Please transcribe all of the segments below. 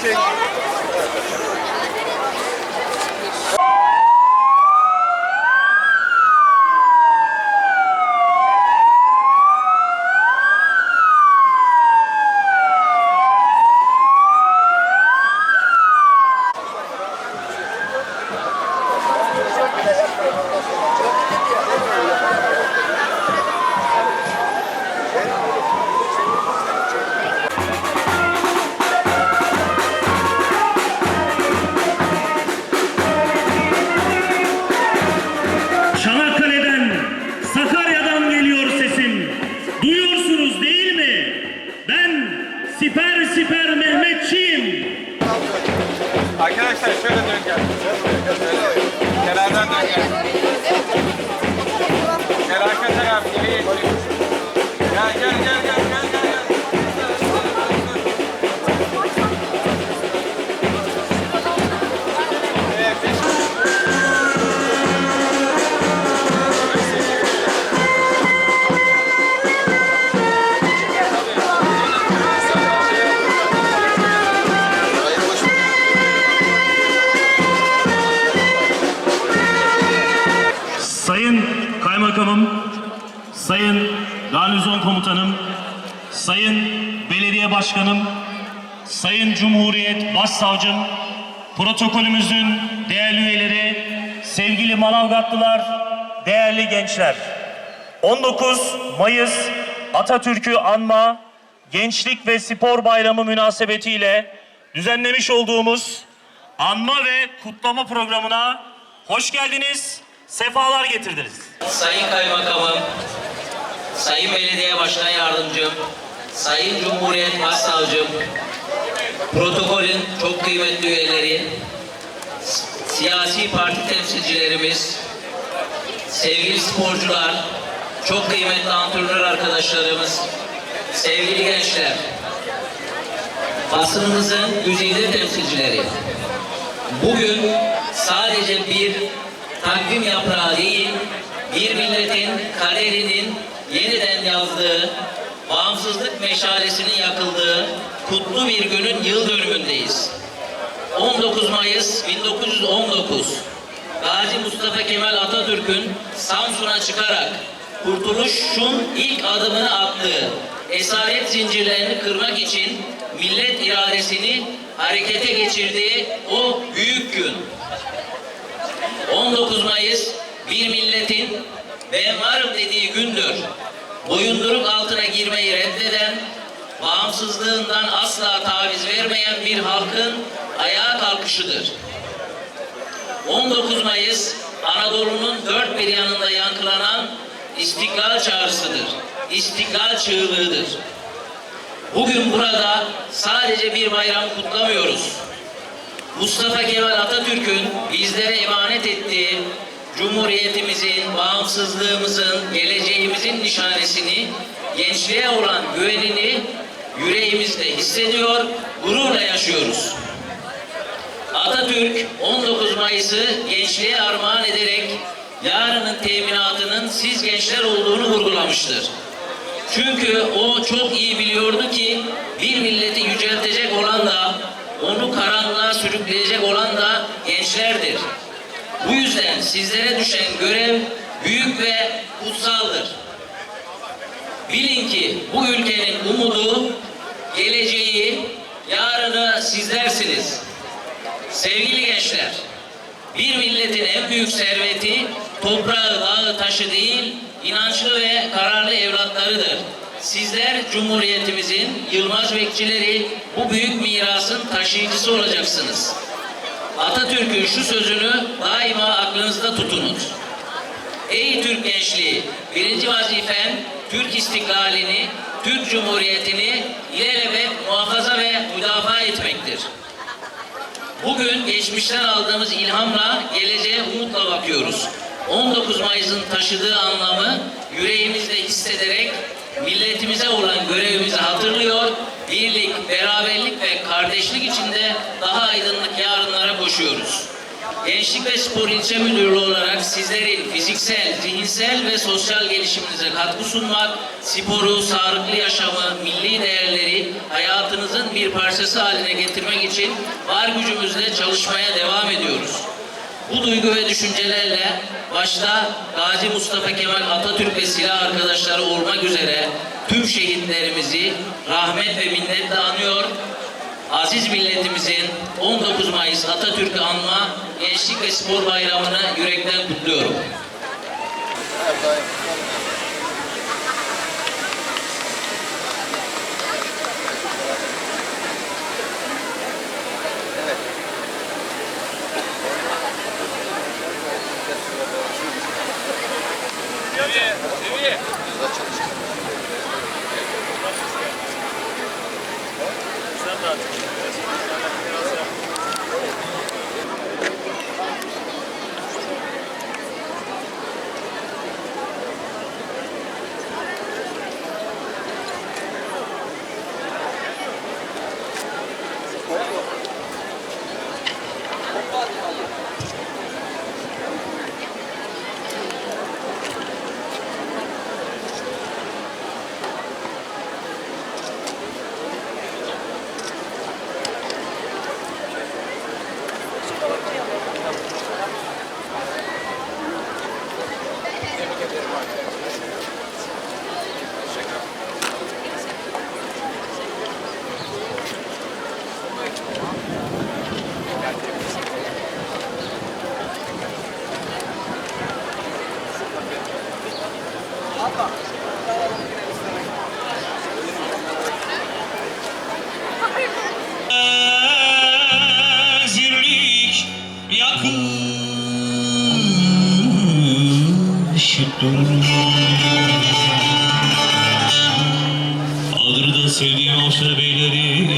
谢谢。Başkanım, Sayın Cumhuriyet Başsavcım, protokolümüzün değerli üyeleri, sevgili Manavgatlılar, değerli gençler. 19 Mayıs Atatürk'ü anma Gençlik ve Spor Bayramı münasebetiyle düzenlemiş olduğumuz anma ve kutlama programına hoş geldiniz, sefalar getirdiniz. Sayın Kaymakamım, Sayın Belediye Başkan Yardımcım, Sayın Cumhuriyet Başsavcım, protokolün çok kıymetli üyeleri, siyasi parti temsilcilerimiz, sevgili sporcular, çok kıymetli antrenör arkadaşlarımız, sevgili gençler, basınımızın güzide temsilcileri, Bugün sadece bir takvim yaprağı değil, bir milletin kaderinin yeniden yazdığı, bağımsızlık meşalesinin yakıldığı kutlu bir günün yıl dönümündeyiz. 19 Mayıs 1919 Gazi Mustafa Kemal Atatürk'ün Samsun'a çıkarak kurtuluşun ilk adımını attığı esaret zincirlerini kırmak için millet iradesini harekete geçirdiği o büyük gün. 19 Mayıs bir milletin ben varım dediği gündür. Boyunduruk altına girmeyi reddeden, bağımsızlığından asla taviz vermeyen bir halkın ayağa kalkışıdır. 19 Mayıs Anadolu'nun dört bir yanında yankılanan istiklal çağrısıdır. İstiklal çığlığıdır. Bugün burada sadece bir bayram kutlamıyoruz. Mustafa Kemal Atatürk'ün bizlere emanet ettiği Cumhuriyetimizin, bağımsızlığımızın, geleceğimizin nişanesini, gençliğe olan güvenini yüreğimizde hissediyor, gururla yaşıyoruz. Atatürk 19 Mayıs'ı gençliğe armağan ederek yarının teminatının siz gençler olduğunu vurgulamıştır. Çünkü o çok iyi biliyordu ki bir milleti yüceltecek olan da onu karanlığa sürükleyecek olan da gençlerdir. Bu yüzden sizlere düşen görev büyük ve kutsaldır. Bilin ki bu ülkenin umudu, geleceği, yarını sizlersiniz. Sevgili gençler, bir milletin en büyük serveti toprağı, dağı, taşı değil, inançlı ve kararlı evlatlarıdır. Sizler Cumhuriyetimizin yılmaz bekçileri, bu büyük mirasın taşıyıcısı olacaksınız. Atatürk'ün şu sözünü daima aklınızda tutunuz. Ey Türk gençliği, birinci vazifen Türk istiklalini, Türk Cumhuriyeti'ni ilelebet muhafaza ve müdafaa etmektir. Bugün geçmişten aldığımız ilhamla geleceğe umutla bakıyoruz. 19 Mayıs'ın taşıdığı anlamı yüreğimizde hissederek milletimize olan görevimizi hatırlıyor, birlik, beraberlik ve kardeşlik içinde Gençlik ve Spor İlçe Müdürlüğü olarak sizlerin fiziksel, zihinsel ve sosyal gelişiminize katkı sunmak, sporu, sağlıklı yaşamı, milli değerleri hayatınızın bir parçası haline getirmek için var gücümüzle çalışmaya devam ediyoruz. Bu duygu ve düşüncelerle başta Gazi Mustafa Kemal Atatürk ve silah arkadaşları olmak üzere tüm şehitlerimizi rahmet ve minnetle anıyor. Aziz milletimizin 19 Mayıs Atatürk'ü anma Gençlik ve Spor Bayramı'nı yürekten kutluyorum. sevgi yoksa belirir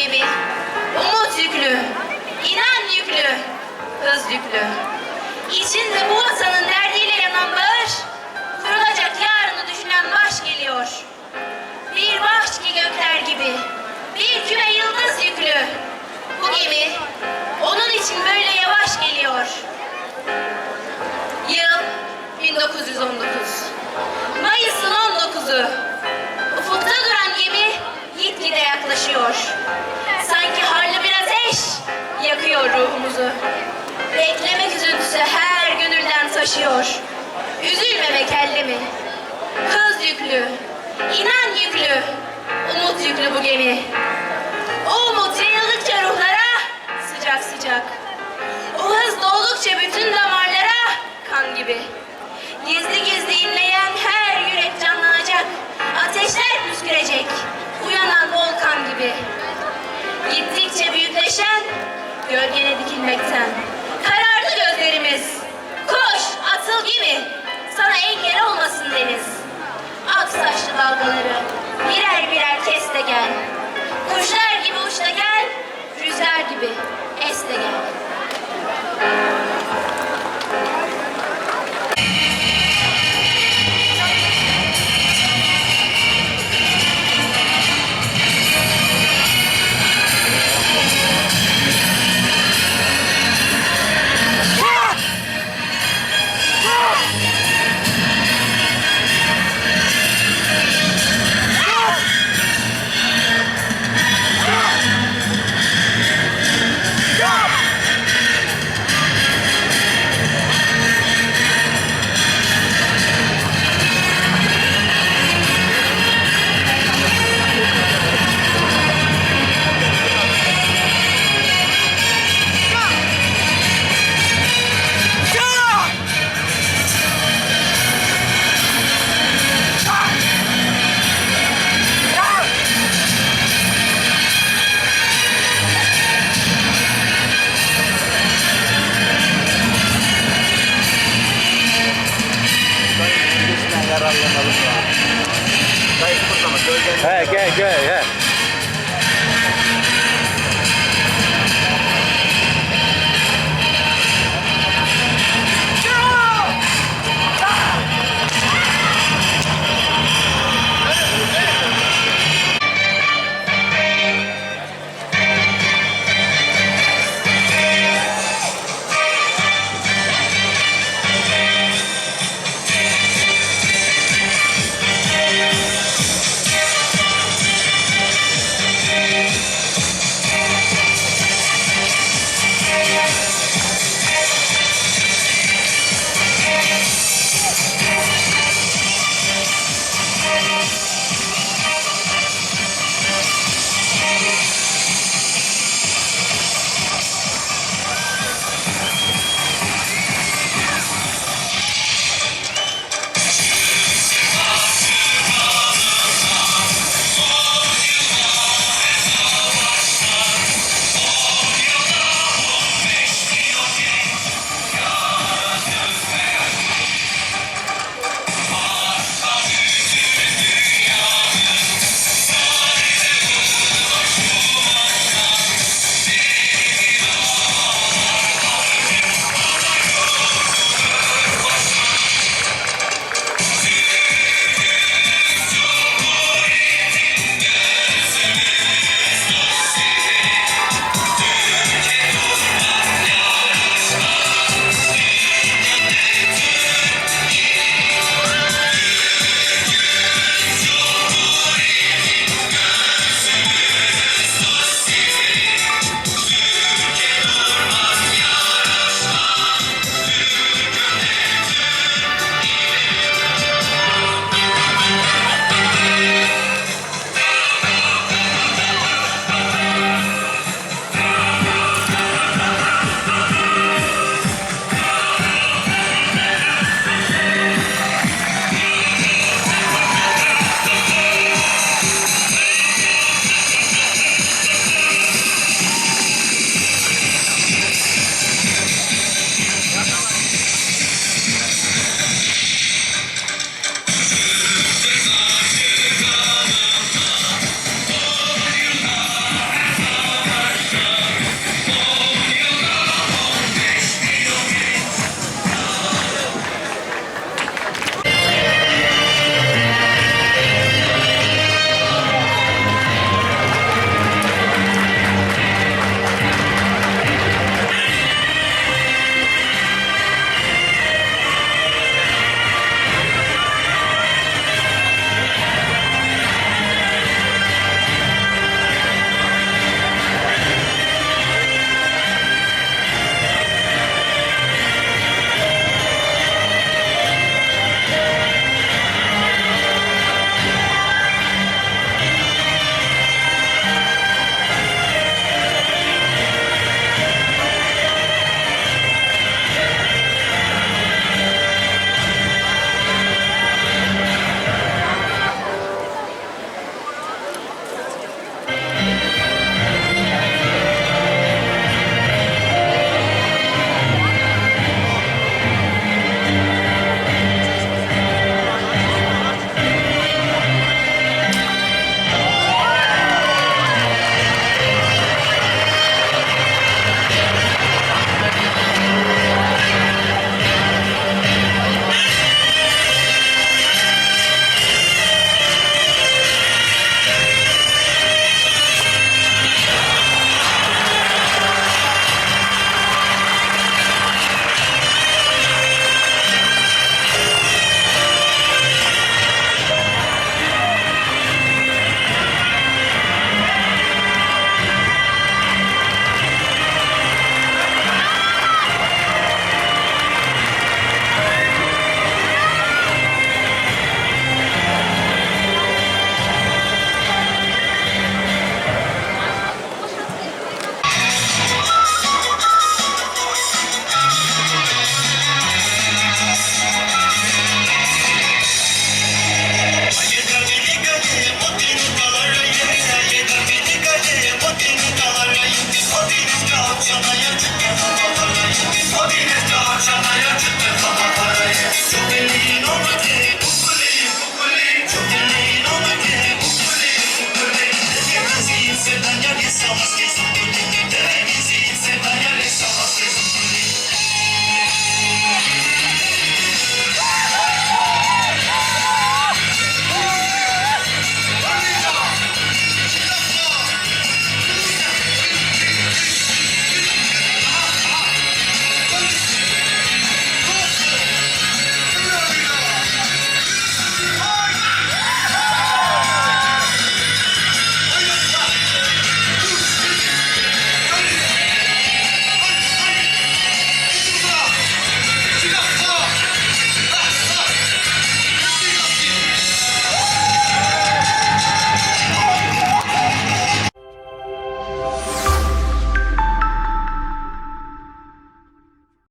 Gemi Umut yüklü inan yüklü Hız yüklü İçinde bu vatanın derdiyle yanan bağır, kurulacak yarını düşünen baş geliyor. Bir baş ki gökler gibi, bir küme yıldız yüklü. Bu gemi, onun için böyle yavaş geliyor. Yıl 1919. Mayıs'ın 19'u. Yaklaşıyor. Sanki harlı bir ateş yakıyor ruhumuzu. Beklemek üzüntüsü her gönülden taşıyor. Üzülmemek elde mi? Hız yüklü, inan yüklü, umut yüklü bu gemi. O umut yayıldıkça ruhlara sıcak sıcak. O hız doldukça bütün damarlara kan gibi. Gizli gizli inleyen gibi. Gittikçe büyükleşen gölgene dikilmekten. Karardı gözlerimiz. Koş, atıl gibi. Sana engel olmasın deniz. Ak saçlı dalgaları birer birer kes de gel. Kuşlar gibi uç da gel, rüzgar gibi es de gel. অবশ্যই